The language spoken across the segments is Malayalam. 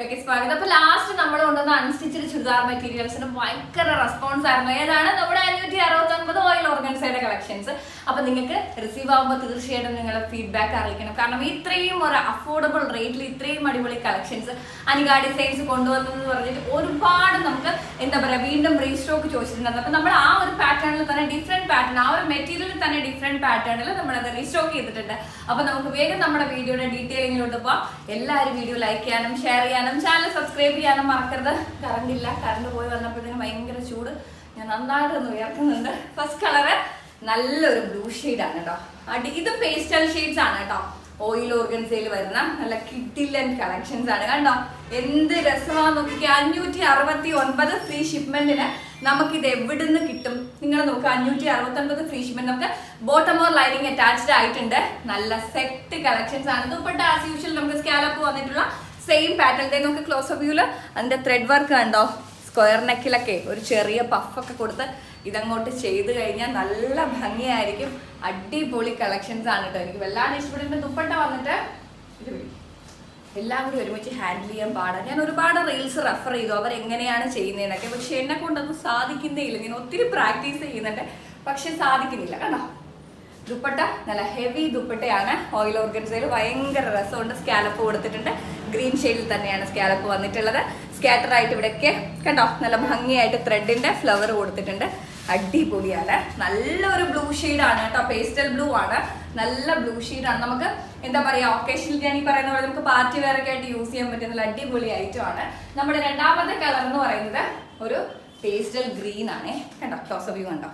സ്വാഗതം. അപ്പൊ ലാസ്റ്റ് നമ്മൾ കൊണ്ടുവന്ന അൺസ്റ്റിച്ചഡ് ചുരിദാർ മെറ്റീരിയൽസിന് ഭയങ്കര റെസ്പോൺസ് ആയിരുന്നു. ഏതാണ്? നമ്മുടെ അഞ്ഞൂറ്റി അറുപത്തി ഒൻപത് ഓയിൽ ഓർഗൻസയുടെ കളക്ഷൻസ് അപ്പൊ നിങ്ങൾക്ക് റിസീവ് ആകുമ്പോൾ തീർച്ചയായിട്ടും നിങ്ങളെ ഫീഡ്ബാക്ക് അറിയിക്കണം. കാരണം ഇത്രയും ഒരു അഫോർഡബിൾ റേറ്റിൽ ഇത്രയും അടിപൊളി കളക്ഷൻസ് അനിക ഡിസൈൻസ് കൊണ്ടുവന്നു എന്ന് പറഞ്ഞിട്ട് ഒരുപാട് നമുക്ക് എന്താ പറയാ വീണ്ടും റീസ്റ്റോക്ക് ചോദിച്ചിട്ടുണ്ടായിരുന്നു അപ്പൊ നമ്മൾ ആ ഒരു പാറ്റേണിൽ തന്നെ ഡിഫറെന്റ് പാറ്റേൺ ആ ഒരു മെറ്റീരിയലിൽ തന്നെ ഡിഫറെന്റ് പാറ്റേണിൽ നമ്മളത് റീസ്റ്റോക്ക് ചെയ്തിട്ടുണ്ട്. അപ്പൊ നമുക്ക് വേഗം നമ്മുടെ വീഡിയോയുടെ ഡീറ്റെയിലിങ്ങിലോട്ട് പോവാം. എല്ലാവരും വീഡിയോ ലൈക്ക് ചെയ്യാനും ഷെയർ ചെയ്യാനും ചാനൽ സബ്സ്ക്രൈബ് ചെയ്യാനും മറക്കരുത്. കറണ്ട് ഇല്ല കറണ്ട് പോയി വന്നപ്പോഴത്തേക്കും ഭയങ്കര ചൂട്. ഞാൻ നന്നായിട്ട് ഒന്ന് ഉയർത്തുന്നുണ്ട്. ഫസ്റ്റ് കളറ് നല്ലൊരു ബ്ലൂ ആണ് കേട്ടോ അടി ഇത് പേസ്റ്റൽ ഷെയ്ഡ്സ് ആണ് കേട്ടോ ഓയിൽ ഓർഗൻസയിൽ വരുന്ന നല്ല കിഡിലൻ കളക്ഷൻസ് ആണ് കണ്ടോ? എന്ത് രസമാണെന്ന് നോക്കിക്കുക അഞ്ഞൂറ്റി അറുപത്തി ഒൻപത് ഫ്രീ ഷിപ്മെന്റിന് നമുക്കിത് എവിടുന്ന് കിട്ടും? നിങ്ങൾ നോക്കുക അഞ്ഞൂറ്റി അറുപത്തി ഒൻപത് ഫ്രീ ഷിപ്മെന്റ് നമുക്ക് ബോട്ടമോർ ലൈനിങ് അറ്റാച്ച്ഡ് ആയിട്ടുണ്ട്. നല്ല സെറ്റ് കളക്ഷൻസ് ആണ്. ദുപ്പട്ട ആസ് യൂഷ്വൽ നമുക്ക് സ്കാലപ്പ് വന്നിട്ടുള്ള സെയിം പാറ്റേൺ നമുക്ക് ക്ലോസ് ഓഫ് വ്യൂൽ അതിന്റെ ത്രെഡ് വർക്ക് കണ്ടോ? സ്ക്വയർ നെക്കിലൊക്കെ ഒരു ചെറിയ പഫൊക്കെ കൊടുത്ത് ഇതങ്ങോട്ട് ചെയ്ത് കഴിഞ്ഞാൽ നല്ല ഭംഗിയായിരിക്കും. അടിപൊളി കളക്ഷൻസ് ആണ് കേട്ടോ എനിക്ക് വല്ലാണ്ട് ഇഷ്ടപ്പെടുന്ന ദുപ്പട്ട വന്നിട്ട് ഇത് എല്ലാം കൂടി ഒരുമിച്ച് ഹാൻഡിൽ ചെയ്യാൻ പാടാണ് ഞാൻ ഒരുപാട് റീൽസ് റെഫർ ചെയ്തു. അവർ എങ്ങനെയാണ് ചെയ്യുന്നതെന്നൊക്കെ. പക്ഷെ എന്നെ കൊണ്ടൊന്നും സാധിക്കുന്നേ ഇല്ല ഞാൻ ഒത്തിരി പ്രാക്ടീസ് ചെയ്യുന്നുണ്ട്. പക്ഷെ സാധിക്കുന്നില്ല. കണ്ടോ? ദുപ്പട്ട നല്ല ഹെവി ദുപ്പട്ടയാണ്. ഓയിൽ ഓർഗൻസയിൽ ഭയങ്കര രസമുണ്ട്. സ്കാലപ്പ് കൊടുത്തിട്ടുണ്ട്. ഗ്രീൻ ഷെയ്ഡിൽ തന്നെയാണ് സ്കാലപ്പ് വന്നിട്ടുള്ളത്. സ്കാറ്റർ ആയിട്ട് ഇവിടെയൊക്കെ കണ്ടോ? നല്ല ഭംഗിയായിട്ട് ത്രെഡിന്റെ ഫ്ലവർ കൊടുത്തിട്ടുണ്ട്. അടിപൊളിയാണ്. നല്ലൊരു ബ്ലൂ ആണ് കേട്ടോ. പേസ്റ്റൽ ബ്ലൂ ആണ്. നല്ല ബ്ലൂ ആണ്. നമുക്ക് എന്താ പറയാ ഒക്കേഷനിൽ ഞാൻ ഈ പറയുന്ന പോലെ നമുക്ക് പാർട്ടി വേറൊക്കെ ആയിട്ട് യൂസ് ചെയ്യാൻ പറ്റുന്ന നല്ല അടിപൊളി ഐറ്റം ആണ്. നമ്മുടെ രണ്ടാമത്തെ കളർ എന്ന് പറയുന്നത് ഒരു പേസ്റ്റൽ ഗ്രീൻ ആണ്. കണ്ടോ? ടോസ് യു കണ്ടോ?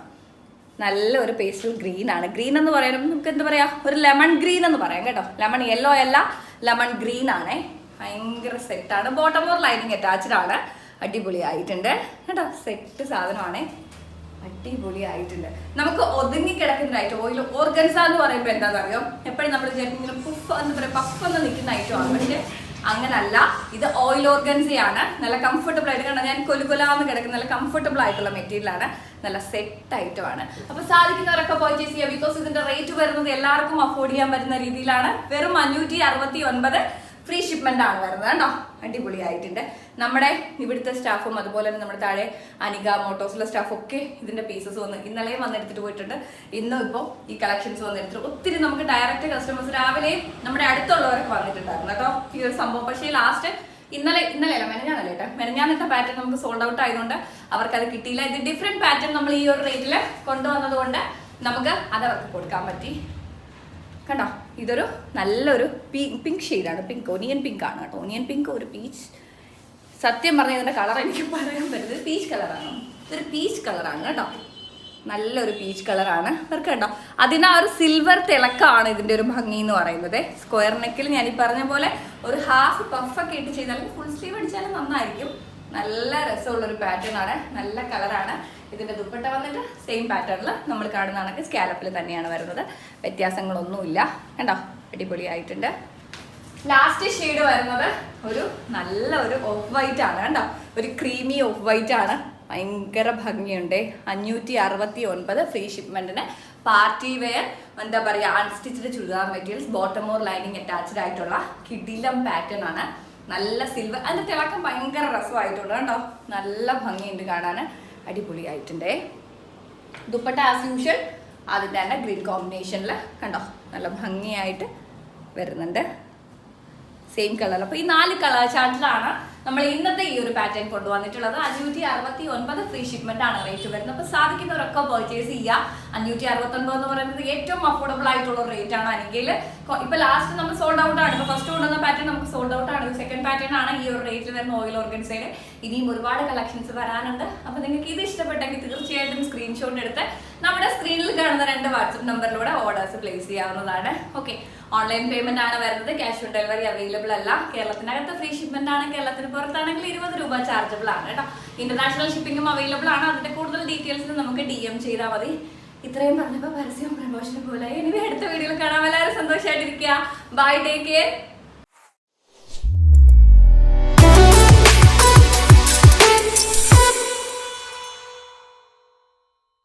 നല്ല ഒരു പേസ്റ്റൽ ഗ്രീൻ ആണ്. ഗ്രീൻ എന്ന് പറയാനും നമുക്ക് എന്താ പറയാ ഒരു ലെമൺ ഗ്രീൻ എന്ന് പറയാം കേട്ടോ. ലെമൺ യെല്ലോ അല്ല ലെമൺ ഗ്രീൻ ആണ്. ഭയങ്കര സെറ്റാണ് ബോട്ടം ഓർ ലൈനിങ് അറ്റാച്ച്ഡ് ആണ്. അടിപൊളി ആയിട്ടുണ്ട്. കേട്ടോ സെറ്റ് സാധനമാണ്. അടിപൊളി ആയിട്ടുണ്ട് നമുക്ക് ഒതുങ്ങി കിടക്കുന്ന ഐറ്റം ഓയിൽ ഓർഗൻസ എന്ന് പറയുമ്പോൾ എന്താണെന്ന് അറിയോ എപ്പോഴും നമ്മൾ ഇങ്ങനെ പുഫ് എന്ന് പറയാം പഫ് എന്ന് നിൽക്കുന്ന ഐറ്റമാണ് പക്ഷേ അങ്ങനല്ല. ഇത് ഓയിൽ ഓർഗൻസിയാണ് നല്ല കംഫർട്ടബിൾ ആയിട്ട് കാരണം ഞാൻ കൊലുകൊലാന്ന് കിടക്കുന്ന നല്ല കംഫർട്ടബിൾ ആയിട്ടുള്ള മെറ്റീരിയൽ ആണ്. നല്ല സെറ്റ് ഐറ്റമാണ് അപ്പൊ സാധിക്കുന്നവരൊക്കെ പർച്ചേസ് ചെയ്യുക ബിക്കോസ് ഇതിന്റെ റേറ്റ് വരുന്നത് എല്ലാവർക്കും അഫോർഡ് ചെയ്യാൻ പറ്റുന്ന രീതിയിലാണ്. വെറും അഞ്ഞൂറ്റി അറുപത്തി ഒൻപത് ഫ്രീ ഷിപ്മെന്റ് ആണ് വരുന്നത് കേട്ടോ. അടിപൊളിയായിട്ടുണ്ട്. നമ്മുടെ ഇവിടുത്തെ സ്റ്റാഫും അതുപോലെ തന്നെ നമ്മുടെ താഴെ അനിക മോട്ടോസിലെ സ്റ്റാഫും ഒക്കെ ഇതിന്റെ പീസസ് വന്ന് ഇന്നലെയും വന്നെടുത്തിട്ട് പോയിട്ടുണ്ട്. ഇന്നും ഇപ്പോൾ ഈ കളക്ഷൻസ് വന്നെടുത്തിട്ട് ഒത്തിരി നമുക്ക് ഡയറക്റ്റ് കസ്റ്റമേഴ്സ് രാവിലെ നമ്മുടെ അടുത്തുള്ളവരൊക്കെ വന്നിട്ടുണ്ടായിരുന്നു കേട്ടോ. ഈ ഒരു സംഭവം. പക്ഷേ ലാസ്റ്റ് ഇന്നലെ ഇന്നലെ അല്ല മെനഞ്ഞാന്നല്ലേ കേട്ടോ മെനഞ്ഞാന്നത്തെ പാറ്റേൺ നമുക്ക് സോൾഡ് ഔട്ട് ആയതുകൊണ്ട് അവർക്ക് അത് കിട്ടിയില്ല. ഇത് ഡിഫറെന്റ് പാറ്റേൺ നമ്മൾ ഈ ഒരു റേറ്റിൽ കൊണ്ടുവന്നത് നമുക്ക് അത് അവർക്ക് കൊടുക്കാൻ പറ്റി. കണ്ടോ? ഇതൊരു നല്ലൊരു പിങ്ക് ഷെയ്ഡാണ് പിങ്ക് ഒനിയൻ പിങ്ക് ആണ് കേട്ടോ. ഒനിയൻ പിങ്ക് ഒരു പീച്ച് സത്യം പറഞ്ഞാൽ ഇതിന്റെ കളർ എനിക്ക് പറയാൻ പറ്റുന്നത് പീച്ച് കളറാണ് ഇതൊരു പീച്ച് കളറാണ് കേട്ടോ. നല്ലൊരു പീച്ച് കളറാണ് ഇവർക്ക് കണ്ടോ? അതിന് ആ ഒരു സിൽവർ തിളക്കമാണ് ഇതിന്റെ ഒരു ഭംഗി എന്ന് പറയുന്നത്. സ്ക്വയർ നെക്കിൽ ഞാൻ ഈ പറഞ്ഞ പോലെ ഒരു ഹാഫ് പഫൊക്കെ ഇട്ട് ചെയ്താലും ഫുൾ സ്ലീവ് അടിച്ചാലും നന്നായിരിക്കും. നല്ല രസമുള്ള ഒരു പാറ്റേൺ ആണ് നല്ല കളറാണ്. ഇതിന്റെ ദുപ്പട്ട വന്നിട്ട് സെയിം പാറ്റേണിൽ നമ്മൾ കാണുന്ന കണക്ക് സ്കാലപ്പിൽ തന്നെയാണ് വരുന്നത്. വ്യത്യാസങ്ങളൊന്നുമില്ല. കണ്ടോ? അടിപൊളിയായിട്ടുണ്ട്. ലാസ്റ്റ് ഷെയ്ഡ് വരുന്നത് ഒരു നല്ല ഒരു ഓഫ് വൈറ്റ് ആണ്. കണ്ടോ? ഒരു ക്രീമി ഓഫ് വൈറ്റ് ആണ്. ഭയങ്കര ഭംഗിയുണ്ട്. അഞ്ഞൂറ്റി അറുപത്തി ഒൻപത് ഫ്രീ ഷിപ്മെന്റിന് പാർട്ടി വെയർ എന്താ പറയുക unstitched churidar materials bottom or lining attached ആയിട്ടുള്ള കിടിലം പാറ്റേൺ ആണ്. നല്ല സിൽവർ അതിന്റെ തിളക്കം ഭയങ്കര രസമായിട്ടുണ്ട് കേട്ടോ നല്ല ഭംഗിയുണ്ട് കാണാൻ അടിപൊളിയായിട്ടുണ്ടേ ദുപ്പട്ട ആസ് യൂഷ്വൽ അതിന്റെ തന്നെ ഗ്രീൻ കോമ്പിനേഷനിൽ കണ്ടോ? നല്ല ഭംഗിയായിട്ട് വരുന്നുണ്ട്. സെയിം കളർ അപ്പോൾ ഈ നാല് കളർ ചാർട്ടിലാണ് നമ്മൾ ഇന്നത്തെ ഈ ഒരു പാറ്റേൺ കൊണ്ടുവന്നിട്ടുള്ളത്. അഞ്ഞൂറ്റി അറുപത്തി ഒൻപത് ഫ്രീ ഷിപ്മെന്റ് ആണ് റേറ്റ് വരുന്നത്. അപ്പോൾ സാധിക്കുന്നവരൊക്കെ പർച്ചേസ് ചെയ്യുക. അഞ്ഞൂറ്റി അറുപത്തി ഒൻപത് എന്ന് പറയുന്നത് ഏറ്റവും അഫോർഡബിൾ ആയിട്ടുള്ള റേറ്റ് ആണ് അല്ലെങ്കിൽ ഇപ്പൊ ലാസ്റ്റ് നമ്മൾ സോൾഡ് ഔട്ട് ആണ്. ഇപ്പൊ ഫസ്റ്റ് കൊണ്ടുവന്ന പാറ്റേൺ നമുക്ക് സോൾഡ് ഔട്ട് ആണ് സെക്കൻഡ് പാറ്റേൺ ആണ് ഈ ഒരു റേറ്റ് വരുന്ന ഓയിൽ ഓർഗൻസൈഡ് ഇനിയും ഒരുപാട് കളക്ഷൻസ് വരാനുണ്ട്. അപ്പൊ നിങ്ങൾക്ക് ഇത് ഇഷ്ടപ്പെട്ടെങ്കിൽ തീർച്ചയായിട്ടും സ്ക്രീൻഷോട്ട് എടുത്ത് നമ്മുടെ സ്ക്രീനിൽ കാണുന്ന രണ്ട് വാട്സപ്പ് നമ്പറിലൂടെ ഓർഡേഴ്സ് പ്ലേസ് ചെയ്യാവുന്നതാണ്. ഓക്കെ ഓൺലൈൻ പേയ്മെന്റ് ആണ് വരുന്നത്. ക്യാഷ് ഓൺ ഡെലിവറി അവൈലബിൾ അല്ല. കേരളത്തിനകത്ത് ഫ്രീ ഷിപ്മെന്റ് ആണ്. കേരളത്തിന് പുറത്താണെങ്കിൽ ഇരുപത് രൂപ ചാർജബിൾ ആണ് കേട്ടോ ഇന്റർനാഷണൽ ഷിപ്പിംഗും അവൈലബിൾ ആണ്. അതിന്റെ കൂടുതൽ ഡീറ്റെയിൽസ് നമുക്ക് ഡി എം ചെയ്താൽ മതി. ഇത്രയും പറഞ്ഞപ്പോൾ പരസ്യം പ്രമോഷൻ പോലെ. ഇനി അടുത്ത വീഡിയോയിൽ കാണാൻ എല്ലാവരും സന്തോഷമായിട്ടിരിക്കുക ബൈ ടേക്ക് കെയർ